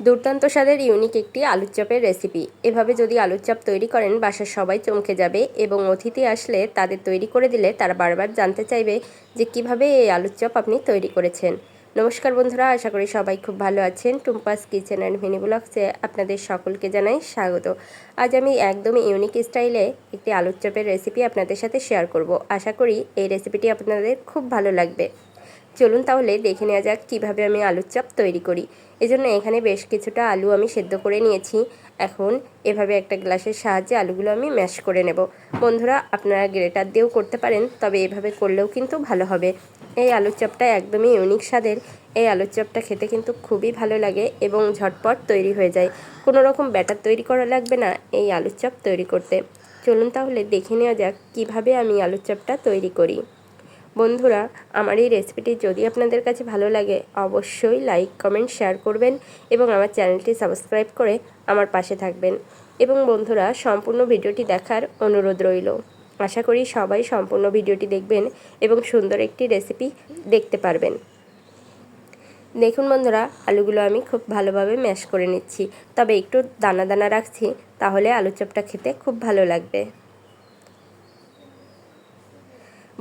দুর্দান্ত স্বাদের ইউনিক একটি আলুর চপের রেসিপি এভাবে যদি আলুর চপ তৈরি করেন, বাসার সবাই চমকে যাবে এবং অতিথি আসলে তাদের তৈরি করে দিলে তারা বারবার জানতে চাইবে যে কীভাবে এই আলুর চপ আপনি তৈরি করেছেন। নমস্কার বন্ধুরা, আশা করি সবাই খুব ভালো আছেন। টুম্পাস কিচেন অ্যান্ড মিনি ব্লগসে আপনাদের সকলকে জানাই স্বাগত। আজ আমি একদমই ইউনিক স্টাইলে একটি আলুর চপের রেসিপি আপনাদের সাথে শেয়ার করব। আশা করি এই রেসিপিটি আপনাদের খুব ভালো লাগবে। চলুন তাহলে দেখে নেওয়া যাক কীভাবে আমি আলুর চপ তৈরি করি। এজন্য এখানে বেশ কিছুটা আলু আমি সেদ্ধ করে নিয়েছি। এখন এভাবে একটা গ্লাসের সাহায্যে আলুগুলো আমি ম্যাশ করে নেব। বন্ধুরা, আপনারা গ্রেটার দিয়েও করতে পারেন, তবে এভাবে করলেও কিন্তু ভালো হবে। এই আলুর চপটা একদমই ইউনিক স্বাদের। এই আলুর চপটা খেতে কিন্তু খুবই ভালো লাগে এবং ঝটপট তৈরি হয়ে যায়। কোনো রকম ব্যাটার তৈরি করা লাগবে না এই আলুর চপ তৈরি করতে। চলুন তাহলে দেখে নেওয়া যাক কীভাবে আমি আলুর চপটা তৈরি করি। বন্ধুরা, আমার এই রেসিপিটি যদি আপনাদের কাছে ভালো লাগে, অবশ্যই লাইক কমেন্ট শেয়ার করবেন এবং আমার চ্যানেলটি সাবস্ক্রাইব করে আমার পাশে থাকবেন। এবং বন্ধুরা, সম্পূর্ণ ভিডিওটি দেখার অনুরোধ রইল। আশা করি সবাই সম্পূর্ণ ভিডিওটি দেখবেন এবং সুন্দর একটি রেসিপি দেখতে পারবেন। দেখুন বন্ধুরা, আলুগুলো আমি খুব ভালোভাবে ম্যাশ করে নিচ্ছি। তবে একটু দানা দানা রাখছি, তাহলে আলু চপটা খেতে খুব ভালো লাগবে।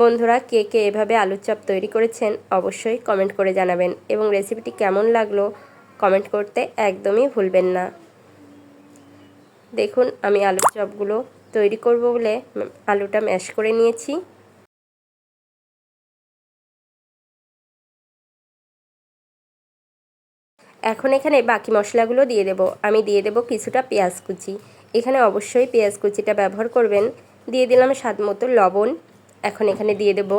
বন্ধুরা, কে কে এভাবে আলুর চপ তৈরি করেছেন অবশ্যই কমেন্ট করে জানাবেন এবং রেসিপিটি কেমন লাগল কমেন্ট করতে একদমই ভুলবেন না। দেখুন, আমি আলুর চপগুলো তৈরি করব বলে আলুটা ম্যাশ করে নিয়েছি। এখন এখানে বাকি মশলাগুলো দিয়ে দেব। আমি দিয়ে দেব কিছুটা পেঁয়াজ কুচি। এখানে অবশ্যই পেঁয়াজ কুচিটা ব্যবহার করবেন। দিয়ে দিলাম স্বাদ মতো লবণ। এখন এখানে দিয়ে দেব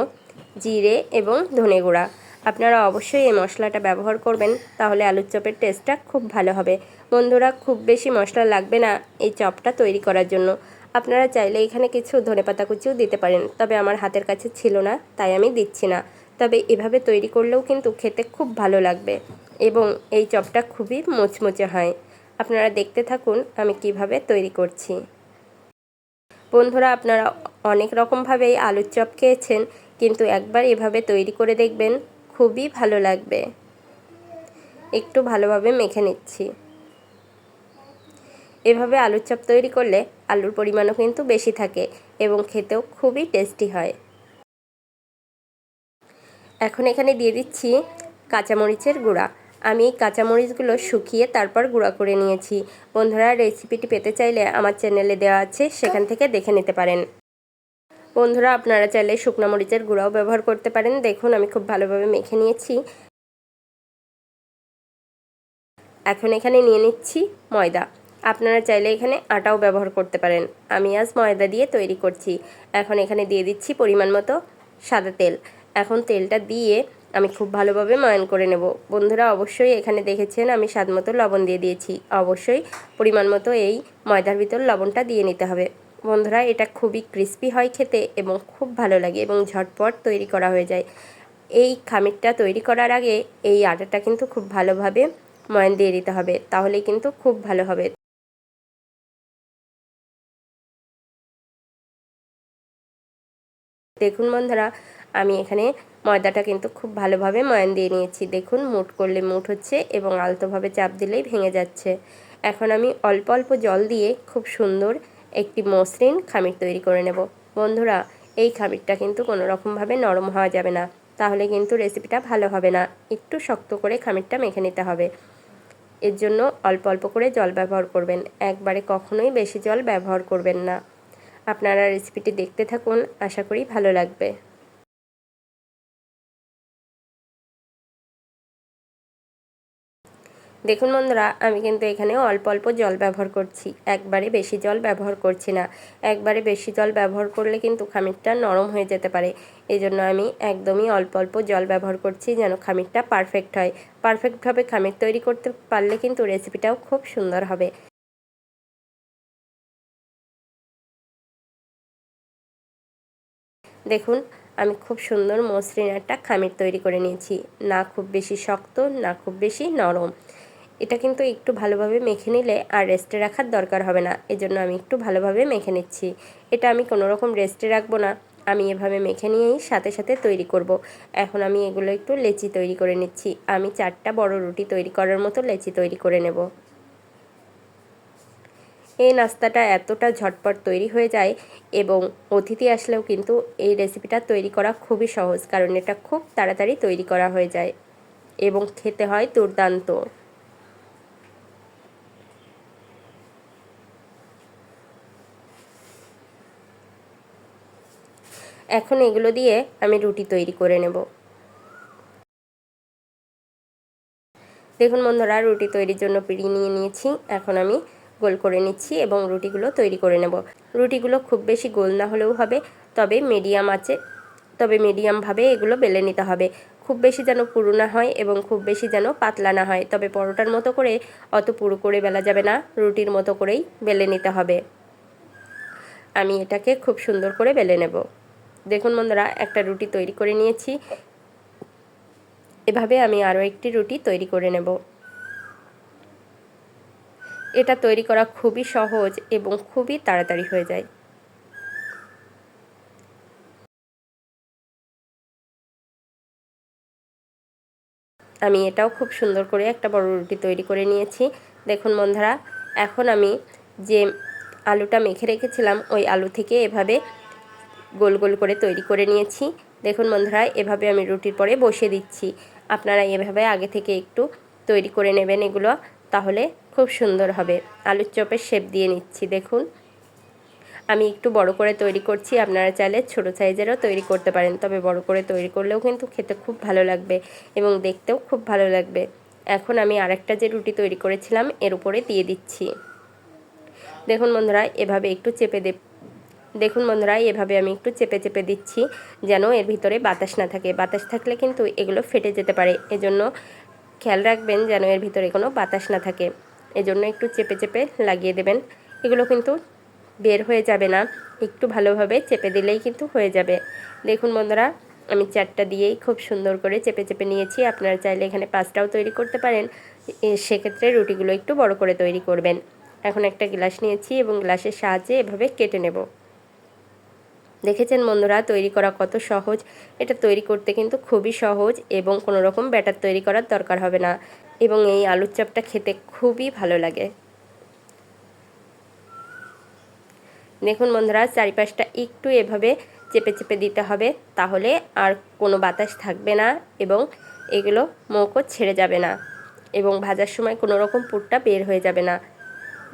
জিরে এবং ধনে গুঁড়া। আপনারা অবশ্যই এই মশলাটা ব্যবহার করবেন, তাহলে আলুর চপের টেস্টটা খুব ভালো হবে। বন্ধুরা, খুব বেশি মশলা লাগবে না এই চপটা তৈরি করার জন্য। আপনারা চাইলে এখানে কিছু ধনে পাতা কুচিও দিতে পারেন, তবে আমার হাতের কাছে ছিল না, তাই আমি দিচ্ছি না। তবে এভাবে তৈরি করলেও কিন্তু খেতে খুব ভালো লাগবে এবং এই চপটা খুবই মুচমুচে হয়। আপনারা দেখতে থাকুন আমি কীভাবে তৈরি করছি। বন্ধুরা, আপনারা অনেক রকমভাবেই আলুর চপ খেয়েছেন, কিন্তু একবার এভাবে তৈরি করে দেখবেন খুবই ভালো লাগবে। একটু ভালোভাবে মেখে নিচ্ছি। এভাবে আলুর চপ তৈরি করলে আলুর পরিমাণও কিন্তু বেশি থাকে এবং খেতেও খুবই টেস্টি হয়। এখন এখানে দিয়ে দিচ্ছি কাঁচামরিচের গুঁড়া। আমি কাঁচামরিচগুলো শুকিয়ে তারপর গুঁড়া করে নিয়েছি। বন্ধুরা রেসিপিটি পেতে চাইলে আমার চ্যানেলে দেওয়া আছে, সেখান থেকে দেখে নিতে পারেন। বন্ধুরা, আপনারা চাইলে শুকনো মরিচের গুঁড়াও ব্যবহার করতে পারেন। দেখুন, আমি খুব ভালোভাবে মেখে নিয়েছি। এখন এখানে নিয়ে নিচ্ছি ময়দা। আপনারা চাইলে এখানে আটাও ব্যবহার করতে পারেন। আমি আজ ময়দা দিয়ে তৈরি করছি। এখন এখানে দিয়ে দিচ্ছি পরিমাণ মতো সাদা তেল। এখন তেলটা দিয়ে আমি খুব ভালোভাবে ময়ন করে নেব। বন্ধুরা, অবশ্যই এখানে দেখেছেন আমি স্বাদ মতো লবণ দিয়ে দিয়েছি। অবশ্যই পরিমাণ মতো এই ময়দার ভিতর লবণটা দিয়ে নিতে হবে। বন্ধুরা, এটা খুবই ক্রিস্পি হয় খেতে এবং খুব ভালো লাগে এবং ঝটপট তৈরি করা হয়ে যায়। এই খামিরটা তৈরি করার আগে এই আটাটা কিন্তু খুব ভালোভাবে ময়ন দিয়ে দিতে হবে। তাহলেই কিন্তু খুব ভালো হবে। দেখুন বন্ধুরা, আমি এখানে ময়দাটা কিন্তু খুব ভালোভাবে ময়ান দিয়ে নিয়েছি। দেখুন, মুট করলে মুট হচ্ছে এবং আলতোভাবে চাপ দিলেই ভেঙে যাচ্ছে। এখন আমি অল্প অল্প জল দিয়ে খুব সুন্দর একটি মসৃণ খামির তৈরি করে নেব। বন্ধুরা, এই খামিরটা কিন্তু কোনো রকমভাবে নরম হওয়া যাবে না। তাহলে কিন্তু রেসিপিটা ভালো হবে না। একটু শক্ত করে খামিরটা মেখে নিতে হবে। এর জন্য অল্প অল্প করে জল ব্যবহার করবেন। একবারে কখনোই বেশি জল ব্যবহার করবেন না। আপনারা রেসিপিটি দেখতে থাকুন, আশা করি ভালো লাগবে। দেখুন বন্ধুরা, আমি কিন্তু এখানে অল্প অল্প জল ব্যবহার করছি। একবারে বেশি জল ব্যবহার করছি না। একবারে বেশি জল ব্যবহার করলে কিন্তু খামিরটা নরম হয়ে যেতে পারে। এই জন্য আমি একদমই অল্প অল্প জল ব্যবহার করছি যেন খামিরটা পারফেক্ট হয়। পারফেক্টভাবে খামির তৈরি করতে পারলে কিন্তু রেসিপিটাও খুব সুন্দর হবে। দেখুন, আমি খুব সুন্দর মসৃণ একটা খামির তৈরি করে নিয়েছি। না খুব বেশি শক্ত, না খুব বেশি নরম। এটা কিন্তু একটু ভালোভাবে মেখে নিলে আর রেস্টে রাখার দরকার হবে না। এজন্য আমি একটু ভালোভাবে মেখে নিচ্ছি। এটা আমি কোনো রকম রেস্টে রাখব না। আমি এভাবে মেখে নিয়েই সাথে সাথে তৈরি করব। এখন আমি এগুলো একটু লেচি তৈরি করে নিচ্ছি। আমি চারটা বড় রুটি তৈরি করার মতো লেচি তৈরি করে নেব। এই নাস্তাটা এতটা ঝটপট তৈরি হয়ে যায় এবং অতিথি আসলেও কিন্তু এই রেসিপিটা তৈরি করা খুবই সহজ, কারণ এটা খুব তাড়াতাড়ি তৈরি করা হয়ে যায় এবং খেতে হয় দুর্দান্ত। এখন এগুলো দিয়ে আমি রুটি তৈরি করে নেব। দেখুন বন্ধুরা, রুটি তৈরির জন্য পিড়ি নিয়ে নিয়েছি। এখন আমি গোল করে নিচ্ছি এবং রুটিগুলো তৈরি করে নেব। রুটিগুলো খুব বেশি গোল না হলেও হবে, তবে মিডিয়াম আছে। তবে মিডিয়ামভাবে এগুলো বেলে নিতে হবে। খুব বেশি যেন পুরু না হয় এবং খুব বেশি যেন পাতলা না হয়, তবে পরোটার মতো করে অত পুরু করে বেলা যাবে না, রুটির মতো করেই বেলে নিতে হবে। আমি এটাকে খুব সুন্দর করে বেলে নেব। দেখুন বন্ধুরা, একটা রুটি তৈরি করে নিয়েছি। এভাবে আমি আরও একটি রুটি তৈরি করে নেব। এটা তৈরি করা খুবই সহজ এবং খুবই তাড়াতাড়ি হয়ে যায়। আমি এটাও খুব সুন্দর করে একটা বড় রুটি তৈরি করে নিয়েছি। দেখুন বন্ধুরা, এখন আমি যে আলুটা মেখে রেখেছিলাম, ওই আলু থেকে এভাবে গোল গোল করে তৈরি করে নিয়েছি। দেখুন বন্ধুরা, এভাবে আমি রুটির পরে বসে দিচ্ছি। আপনারা এভাবে আগে থেকে একটু তৈরি করে নেবেন এগুলো। তাহলে খুব সুন্দর হবে। আলুর চপের শেপ দিয়ে নিচ্ছি, দেখুন। আমি একটু বড় করে তৈরি করছি, আপনারা চাইলে ছোট সাইজেরও তৈরি করতে পারেন, তবে বড় করে তৈরি করলেও কিন্তু খেতে খুব ভালো লাগবে এবং দেখতেও খুব ভালো লাগবে। এখন আমি আরেকটা যে রুটি তৈরি করেছিলাম, এর উপরে দিয়ে দিচ্ছি। দেখুন বন্ধুরা, এভাবে একটু চেপে দে, দেখুন বন্ধুরা, এভাবে আমি একটু চেপে চেপে দিচ্ছি, যেন এর ভিতরে বাতাস না থাকে। বাতাস থাকলে কিন্তু এগুলো ফেটে যেতে পারে, এজন্য খেয়াল রাখবেন যেন এর ভিতরে কোনো বাতাস না থাকে। এজন্য একটু চেপে চেপে লাগিয়ে দেবেন। এগুলো কিন্তু বের হয়ে যাবে না। একটু ভালোভাবে চেপে দিলেই কিন্তু হয়ে যাবে। দেখুন বন্ধুরা, আমি চারটা দিয়েই খুব সুন্দর করে চেপে চেপে নিয়েছি। আপনারা চাইলে এখানে পাঁচটাও তৈরি করতে পারেন। সেক্ষেত্রে রুটিগুলো একটু বড় করে তৈরি করবেন। এখন একটা গ্লাস নিয়েছি এবং গ্লাসের সাহায্যে এভাবে কেটে নেব। দেখেছেন বন্ধুরা, তৈরি করা কত সহজ। এটা তৈরি করতে কিন্তু খুবই সহজ এবং কোনো রকম ব্যাটার তৈরি করার দরকার হবে না এবং এই আলুর চাপটা খেতে খুবই ভালো লাগে। দেখুন বন্ধুরা, চারিপাশটা একটু এভাবে চেপে চেপে দিতে হবে, তাহলে আর কোনো বাতাস থাকবে না এবং এগুলো মৌকো ছেড়ে যাবে না এবং ভাজার সময় কোনো রকম পুরটা বের হয়ে যাবে না।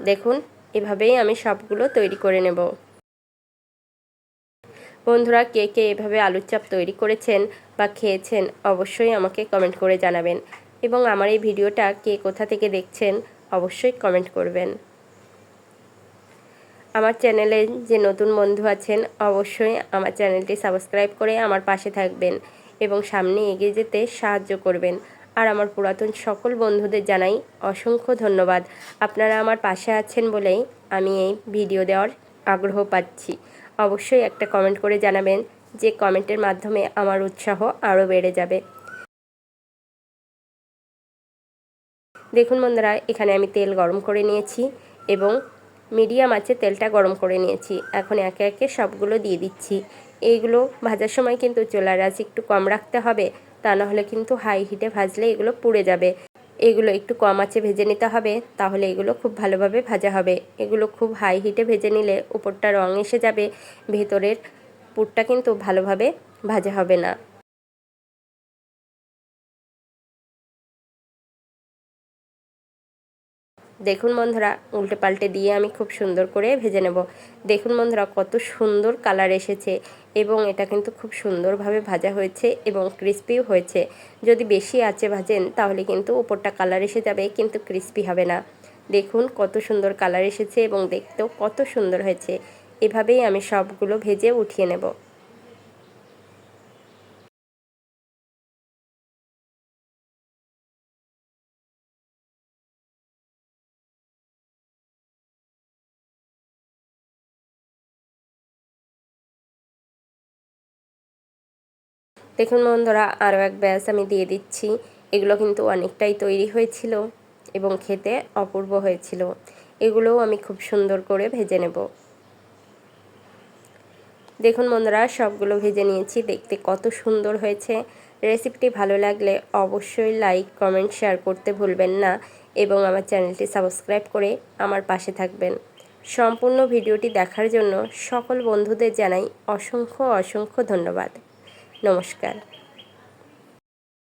দেখুন, এভাবেই আমি সবগুলো তৈরি করে নেব। বন্ধুরা, কে কে এভাবে আলুর চাপ তৈরি করেছেন বা খেয়েছেন অবশ্যই আমাকে কমেন্ট করে জানাবেন। এবং আমার এই ভিডিওটা কে কোথা থেকে দেখছেন অবশ্যই কমেন্ট করবেন। আমার চ্যানেলে যে নতুন বন্ধু আছেন, অবশ্যই আমার চ্যানেলটি সাবস্ক্রাইব করে আমার পাশে থাকবেন এবং সামনে এগিয়ে যেতে সাহায্য করবেন। আর আমার পুরাতন সকল বন্ধুদের জানাই অসংখ্য ধন্যবাদ। আপনারা আমার পাশে আছেন বলেই আমি এই ভিডিও দেওয়ার আগ্রহ পাচ্ছি। অবশ্যই একটা কমেন্ট করে জানাবেন, যে কমেন্টের মাধ্যমে আমার উৎসাহ আরও বেড়ে যাবে। দেখুন বন্ধুরা, এখানে আমি তেল গরম করে নিয়েছি এবং মিডিয়াম আছে তেলটা গরম করে নিয়েছি। এখন একে একে সবগুলো দিয়ে দিচ্ছি। এইগুলো ভাজার সময় কিন্তু চোলার আঁচ একটু কম রাখতে হবে, তা নাহলে কিন্তু হাই হিটে ভাজলে এগুলো পুড়ে যাবে। এগুলো একটু কম আছে ভেজে নিতে হবে, তাহলে এগুলো খুব ভালোভাবে ভাজা হবে। এগুলো খুব হাই হিটে ভেজে নিলে উপরটা রং এসে যাবে, ভেতরের পুরটা কিন্তু ভালোভাবে ভাজা হবে না। দেখুন বন্ধুরা, উল্টে পাল্টে দিয়ে আমি খুব সুন্দর করে ভেজে নেব। দেখুন বন্ধুরা, কত সুন্দর কালার এসেছে এবং এটা কিন্তু খুব সুন্দরভাবে ভাজা হয়েছে এবং ক্রিস্পিও হয়েছে। যদি বেশি আছে ভাজেন, তাহলে কিন্তু উপরটা কালার এসে যাবে, কিন্তু ক্রিস্পি হবে না। দেখুন, কত সুন্দর কালার এসেছে এবং দেখতেও কত সুন্দর হয়েছে। এভাবেই আমি সবগুলো ভেজে উঠিয়ে নেব। দেখুন বন্ধুরা, আরও এক ব্যাস আমি দিয়ে দিচ্ছি। এগুলো কিন্তু অনেকটাই তৈরি হয়েছিল এবং খেতে অপূর্ব হয়েছিল। এগুলোও আমি খুব সুন্দর করে ভেজে নেব। দেখুন বন্ধুরা, সবগুলো ভেজে নিয়েছি। দেখতে কত সুন্দর হয়েছে। রেসিপিটি ভালো লাগলে অবশ্যই লাইক, কমেন্ট, শেয়ার করতে ভুলবেন না এবং আমার চ্যানেলটি সাবস্ক্রাইব করে আমার পাশে থাকবেন। সম্পূর্ণ ভিডিওটি দেখার জন্য সকল বন্ধুদের জানাই অসংখ্য অসংখ্য ধন্যবাদ। নমস্কার।